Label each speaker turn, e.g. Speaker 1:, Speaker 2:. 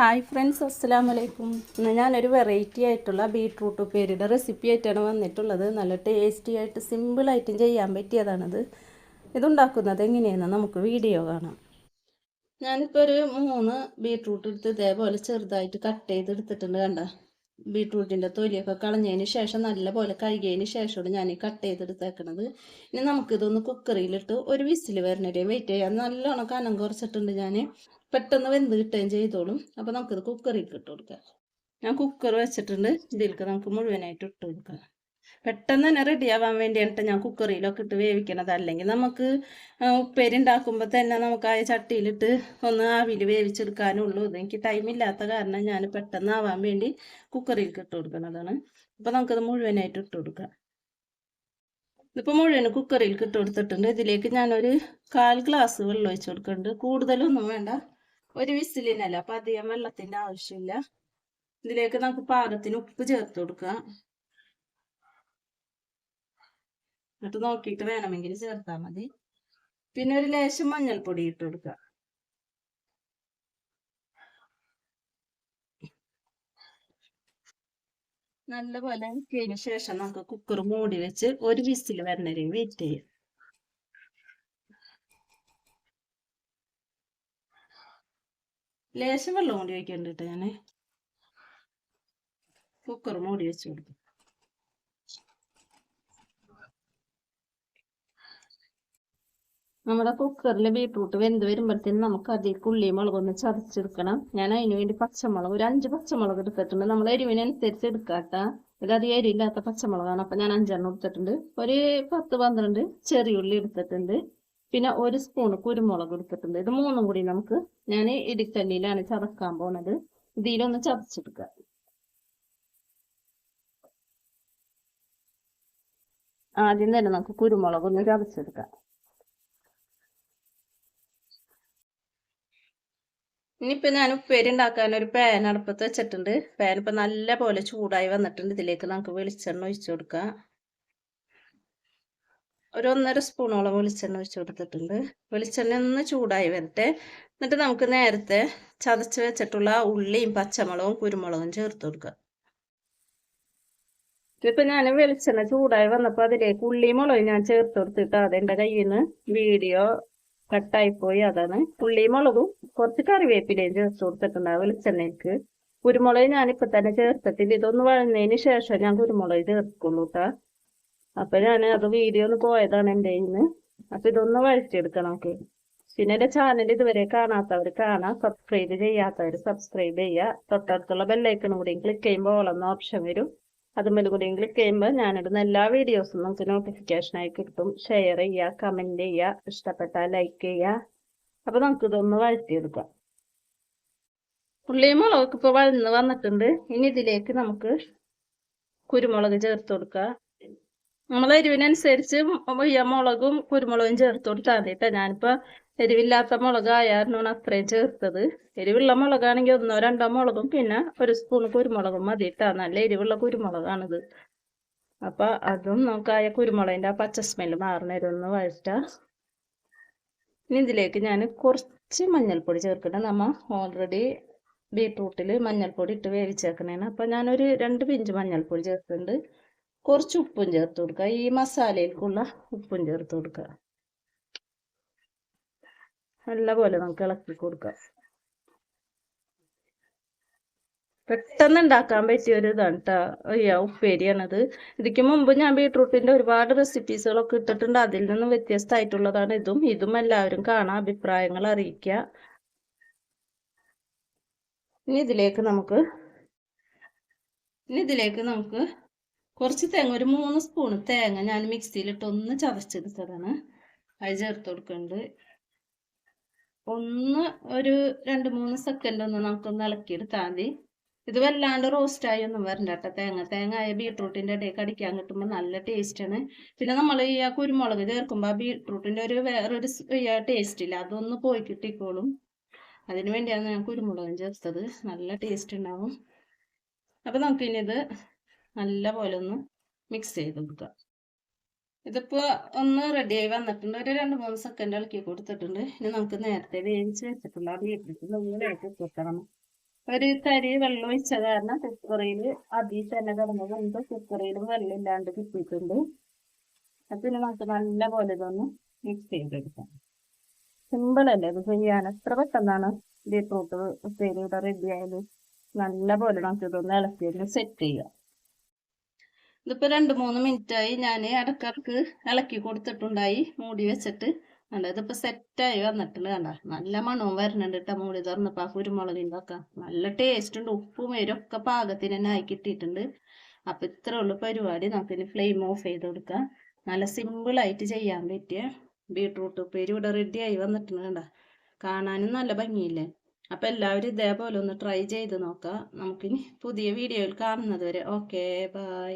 Speaker 1: Hi friends അസ്സാം വലൈക്കും ഇന്ന് ഞാനൊരു വെറൈറ്റി ആയിട്ടുള്ള ബീട്രൂട്ട് ഉപ്പേരിയുടെ റെസിപ്പി ആയിട്ടാണ് വന്നിട്ടുള്ളത്. നല്ല ടേസ്റ്റി ആയിട്ട് സിമ്പിളായിട്ടും ചെയ്യാൻ പറ്റിയതാണിത്. ഇതുണ്ടാക്കുന്നത് എങ്ങനെയാണെന്ന് നമുക്ക് വീഡിയോ കാണാം. ഞാനിപ്പോൾ ഒരു മൂന്ന് ബീട്രൂട്ട് എടുത്ത് ഇതേപോലെ ചെറുതായിട്ട് കട്ട് ചെയ്തെടുത്തിട്ടുണ്ട് കണ്ട? ബീട്രൂട്ടിന്റെ തൊലിയൊക്കെ കളഞ്ഞതിന് ശേഷം നല്ലപോലെ കഴുകിയതിന് ശേഷമാണ് ഞാൻ ഈ കട്ട് ചെയ്തെടുത്തേക്കണത്. ഇനി നമുക്കിതൊന്ന് കുക്കറിയിലിട്ട് ഒരു വിസിൽ വരണവരെ വെയിറ്റ് ചെയ്യാം. നല്ലോണം കനം കുറച്ചിട്ടുണ്ട് ഞാൻ പെട്ടെന്ന് വെന്ത് കിട്ടുകയും ചെയ്തോളും. അപ്പോൾ നമുക്കിത് കുക്കറിൽ ഇട്ട് കൊടുക്കാം. ഞാൻ കുക്കർ വെച്ചിട്ടുണ്ട്. ഇതിലേക്ക് നമുക്ക് മുഴുവനായിട്ട് ഇട്ട് കൊടുക്കാം. പെട്ടെന്ന് തന്നെ റെഡി ആവാൻ വേണ്ടിയാണ് ഞാൻ കുക്കറിയിലൊക്കെ ഇട്ട് വേവിക്കണത്. അല്ലെങ്കിൽ നമുക്ക് ഉപ്പേരി ഉണ്ടാക്കുമ്പോൾ തന്നെ നമുക്ക് ആ ചട്ടിയിലിട്ട് ഒന്ന് ആവിയിൽ വേവിച്ചെടുക്കാനുള്ളൂ ഇത് എനിക്ക് ടൈം ഇല്ലാത്ത കാരണം ഞാൻ പെട്ടെന്ന് ആവാൻ വേണ്ടി കുക്കറിലേക്ക് ഇട്ട് കൊടുക്കുന്നതാണ്. അപ്പോൾ നമുക്കത് മുഴുവനായിട്ട് ഇട്ട് കൊടുക്കാം. ഇതിപ്പോൾ മുഴുവൻ കുക്കറിൽ ഇട്ട് കൊടുത്തിട്ടുണ്ട്. ഇതിലേക്ക് ഞാനൊരു കാൽ ഗ്ലാസ് വെള്ളം ഒഴിച്ച് കൊടുക്കുന്നുണ്ട്. കൂടുതലൊന്നും വേണ്ട. ഒരു വിസിലിനല്ല അപ്പം അധികം വെള്ളത്തിന്റെ ആവശ്യമില്ല ഇതിലേക്ക് നമുക്ക് പാകത്തിന് ഉപ്പ് ചേർത്ത് കൊടുക്കാം. എന്നിട്ട് നോക്കിയിട്ട് വേണമെങ്കിൽ ചേർത്താൽ മതി. പിന്നെ ഒരു ലേശം മഞ്ഞൾപ്പൊടി ഇട്ട് കൊടുക്കുക നല്ലപോലെ ഇട്ടതിന് ശേഷം നമുക്ക് കുക്കർ മൂടി വെച്ച് ഒരു വിസിൽ വരണവരെ വെയിറ്റ് ചെയ്യാം. ലേശം വെള്ളം കൂടി ഒഴിക്കണ്ട കേട്ടോ ഞാൻ കുക്കർ മൂടി വെച്ച് കൊടുക്കും. നമ്മുടെ കുക്കറിൽ ബീട്രൂട്ട് വെന്ത് വരുമ്പോഴത്തേനും നമുക്ക് അതിലേക്ക് ഉള്ളി മുളകൊന്ന് ചതച്ചെടുക്കണം. ഞാൻ അതിന് വേണ്ടി പച്ചമുളക് ഒരു അഞ്ച് പച്ചമുളക് എടുത്തിട്ടുണ്ട്. നമ്മൾ എരിവിനനുസരിച്ച് എടുക്കാട്ട ഒരു അധികം എരിവില്ലാത്ത പച്ചമുളകാണ്. അപ്പം ഞാൻ അഞ്ചെണ്ണം എടുത്തിട്ടുണ്ട്. ഒരു പത്ത് പന്ത്രണ്ട് ചെറിയ ഉള്ളി എടുത്തിട്ടുണ്ട്. പിന്നെ ഒരു സ്പൂൺ കുരുമുളക് എടുത്തിട്ടുണ്ട്. ഇത് മൂന്നും കൂടി നമുക്ക് ഞാൻ ഇടിക്കല്ലിയിലാണ് ചതക്കാൻ പോണത്. ഇതിലൊന്ന് ചതച്ചെടുക്കുക. ആദ്യം തന്നെ നമുക്ക് കുരുമുളക് ഒന്ന് ചതച്ചെടുക്കാം. ഇനിയിപ്പോ ഞാൻ ഉപ്പേരി ഉണ്ടാക്കാൻ ഒരു പാൻ അടുപ്പത്ത് വെച്ചിട്ടുണ്ട്. പാൻ ഇപ്പൊ നല്ല പോലെ ചൂടായി വന്നിട്ടുണ്ട്. ഇതിലേക്ക് നമുക്ക് വെളിച്ചെണ്ണ ഒഴിച്ചു കൊടുക്കാം. ഒരു ഒന്നര സ്പൂണോളം വെളിച്ചെണ്ണ ഒഴിച്ചു കൊടുത്തിട്ടുണ്ട്. വെളിച്ചെണ്ണ ഒന്ന് ചൂടായി വരട്ടെ. എന്നിട്ട് നമുക്ക് നേരത്തെ ചതച്ച് വെച്ചിട്ടുള്ള ഉള്ളിയും പച്ചമുളകും കുരുമുളകും ചേർത്ത് കൊടുക്കുക. ഇപ്പൊ ഞാൻ വെളിച്ചെണ്ണ ചൂടായി വന്നപ്പോൾ അതിലേക്ക് ഉള്ളിയും മുളകും ഞാൻ ചേർത്ത് കൊടുത്തിട്ട്. അതെന്റെ കയ്യിൽ നിന്ന് വീഡിയോ കട്ടായി പോയി അതാണ്. ഉള്ളിയും മുളകും കുറച്ച് കറിവേപ്പിലയും ചേർത്ത് കൊടുത്തിട്ടുണ്ട് ആ വെളിച്ചെണ്ണയ്ക്ക് കുരുമുളക് ഞാനിപ്പോ തന്നെ ചേർത്തിട്ടില്ല. ഇതൊന്ന് വഴന്നതിന് ശേഷം ഞാൻ കുരുമുളക് ചേർക്കുള്ളൂ കേട്ടാ അപ്പൊ ഞാൻ അത് വീഡിയോ ഒന്ന് പോയതാണ് എന്റെ ഇന്ന് അപ്പൊ ഇതൊന്ന് വഴിച്ചെടുക്കണം നമുക്ക് പിന്നെ എന്റെ ചാനൽ ഇതുവരെ കാണാത്തവർ കാണാം. സബ്സ്ക്രൈബ് ചെയ്യാത്തവർ സബ്സ്ക്രൈബ് ചെയ്യുക. തൊട്ടടുത്തുള്ള ബെല്ലൈക്കണും കൂടി ക്ലിക്ക് ചെയ്യുമ്പോൾ ഓളെന്ന ഓപ്ഷൻ വരും. അതുമ്മൽ കൂടി ക്ലിക്ക് ചെയ്യുമ്പോൾ ഞാനിടുന്ന എല്ലാ വീഡിയോസും നമുക്ക് നോട്ടിഫിക്കേഷനായി കിട്ടും. ഷെയർ ചെയ്യുക കമന്റ് ചെയ്യുക ഇഷ്ടപ്പെട്ടാൽ ലൈക്ക് ചെയ്യുക. അപ്പോൾ നമുക്കിതൊന്ന് വഴറ്റിയെടുക്കാം ഉള്ളിയും മുളകൊക്കെ ഇപ്പോൾ വഴന്ന് വന്നിട്ടുണ്ട്. ഇനി ഇതിലേക്ക് നമുക്ക് കുരുമുളക് ചേർത്ത് കൊടുക്കുക നമ്മൾ എരിവിനനുസരിച്ച് മുളകും കുരുമുളകും ചേർത്ത് കൊടുത്താൽ മതി കേട്ടോ ഞാനിപ്പോൾ എരിവില്ലാത്ത മുളകായിരുന്നു അത്രയും ചേർത്തത്. എരിവുള്ള മുളകാണെങ്കിൽ ഒന്നോ രണ്ടോ മുളകും പിന്നെ ഒരു സ്പൂൺ കുരുമുളകും മതി കേട്ടോ നല്ല എരിവുള്ള കുരുമുളകാണിത്. അപ്പൊ അതും നമുക്ക് ആയ കുരുമുളകിന്റെ ആ പച്ച സ്മെല്ല് മാറണരുന്ന് വഴറ്റാം. ഇനി ഇതിലേക്ക് ഞാൻ കുറച്ച് മഞ്ഞൾപ്പൊടി ചേർക്കണം നമ്മൾ ഓൾറെഡി ബീട്രൂട്ടിൽ മഞ്ഞൾപ്പൊടി ഇട്ട് വേവിച്ചേക്കണേന് അപ്പം ഞാനൊരു രണ്ട് പിഞ്ച് മഞ്ഞൾപ്പൊടി ചേർക്കുന്നുണ്ട് കുറച്ച് ഉപ്പും ചേർത്ത് കൊടുക്കുക. ഈ മസാലയിലേക്കുള്ള ഉപ്പും ചേർത്ത് കൊടുക്കുക. നല്ലപോലെ നമുക്ക് ഇളക്കി കൊടുക്കാം. പെട്ടെന്ന് ഉണ്ടാക്കാൻ പറ്റിയ ഒരു ഇതാണ് കേട്ടോ അയ്യോ ഉപ്പേരിയാണത്. ഇതിക്ക് മുമ്പ് ഞാൻ ബീട്രൂട്ടിന്റെ ഒരുപാട് റെസിപ്പീസുകളൊക്കെ ഇട്ടിട്ടുണ്ട്. അതിൽ നിന്നും വ്യത്യസ്തമായിട്ടുള്ളതാണ് ഇതും. ഇതും എല്ലാവരും കാണാൻ അഭിപ്രായങ്ങൾ അറിയിക്കുക. ഇനി ഇതിലേക്ക് നമുക്ക് ഇനി ഇതിലേക്ക് നമുക്ക് കുറച്ച് തേങ്ങ ഒരു മൂന്ന് സ്പൂൺ തേങ്ങ ഞാൻ മിക്സിയിലിട്ട് ഒന്ന് ചതച്ചെടുത്തതാണ്. അത് ചേർത്ത് കൊടുക്കുന്നുണ്ട്. ഒന്ന് ഒരു രണ്ട് മൂന്ന് സെക്കൻഡ് ഒന്ന് നമുക്കൊന്ന് ഇളക്കിയെടുത്താൽ മതി. ഇത് വല്ലാണ്ട് റോസ്റ്റായി ഒന്നും വരണ്ട കേട്ടോ തേങ്ങ. തേങ്ങ ആയ ബീട്രൂട്ടിന്റെ ഇടയിൽ കടിക്കാൻ കിട്ടുമ്പോൾ നല്ല ടേസ്റ്റാണ് പിന്നെ നമ്മൾ ഈ ആ കുരുമുളക് ചേർക്കുമ്പോൾ ആ ബീട്രൂട്ടിന്റെ ഒരു വേറൊരു ടേസ്റ്റ് ഇല്ല. അതൊന്ന് പോയി കിട്ടിക്കോളും. അതിന് വേണ്ടിയാണ് ഞാൻ കുരുമുളകും ചേർത്തത്. നല്ല ടേസ്റ്റ് ഉണ്ടാവും. അപ്പം നമുക്കിനി ഇത് നല്ല പോലെ ഒന്ന് മിക്സ് ചെയ്ത് കൊടുക്കുക. ഇതിപ്പോൾ ഒന്ന് റെഡിയായി വന്നിട്ടുണ്ട്. ഒരു രണ്ട് മൂന്ന് സെക്കൻഡ് ഇളക്കി കൊടുത്തിട്ടുണ്ട്. ഇനി നമുക്ക് നേരത്തെ വേവിച്ച് വെച്ചിട്ടുള്ള ആ ബീട്രൂട്ട് കൊടുക്കണം ഒരു തരി വെള്ളം ഒഴിച്ച കാരണം കുക്കറിയിൽ അതിൽ തന്നെ കിടന്ന് കൊണ്ട് കുക്കറിയിലും വെള്ളം ഇല്ലാണ്ട് കിട്ടിയിട്ടുണ്ട്. അപ്പൊ ഇനി നമുക്ക് നല്ല പോലെ ഇതൊന്ന് മിക്സ് ചെയ്തെടുക്കാം. സിമ്പിൾ അല്ലേ ഇത് ചെയ്യാൻ? എത്ര പെട്ടെന്നാണ് ബീട്രൂട്ട് ഉപ്പേരിയുടെ റെഡിയായത് നല്ല പോലെ നമുക്ക് ഇതൊന്ന് ഇളക്കി സെറ്റ് ചെയ്യാം. ഇതിപ്പോ രണ്ട് മൂന്ന് മിനിറ്റ് ആയി ഞാൻ ഇടക്കിടക്ക് ഇളക്കി കൊടുത്തിട്ടുണ്ടായി മൂടി വെച്ചിട്ട്. കണ്ട ഇതിപ്പോ സെറ്റായി വന്നിട്ടുണ്ട് കണ്ട. നല്ല മണവും വരുന്നുണ്ട് കേട്ടോ മൂടി തുറന്നപ്പോ ആ കുരുമുളകിന്റെ ഒക്കെ. നല്ല ടേസ്റ്റ് ഉണ്ട് ഉപ്പും വരും ഒക്കെ പാകത്തിന് തന്നെ ആയി കിട്ടിയിട്ടുണ്ട്. അപ്പൊ ഇത്രേ ഉള്ളൂ പരിപാടി. നമുക്കിനി ഫ്ലെയിം ഓഫ് ചെയ്ത് കൊടുക്കാം. നല്ല സിമ്പിൾ ആയിട്ട് ചെയ്യാൻ പറ്റിയ ബീട്രൂട്ട് ഉപ്പേരി ഇവിടെ റെഡി ആയി വന്നിട്ടുണ്ട് കണ്ട. കാണാനും നല്ല ഭംഗിയില്ലേ. അപ്പൊ എല്ലാവരും ഇതേപോലെ ഒന്ന് ട്രൈ ചെയ്ത് നോക്കാം. നമുക്കിനി പുതിയ വീഡിയോയിൽ കാണുന്നത് വരെ. Okay bye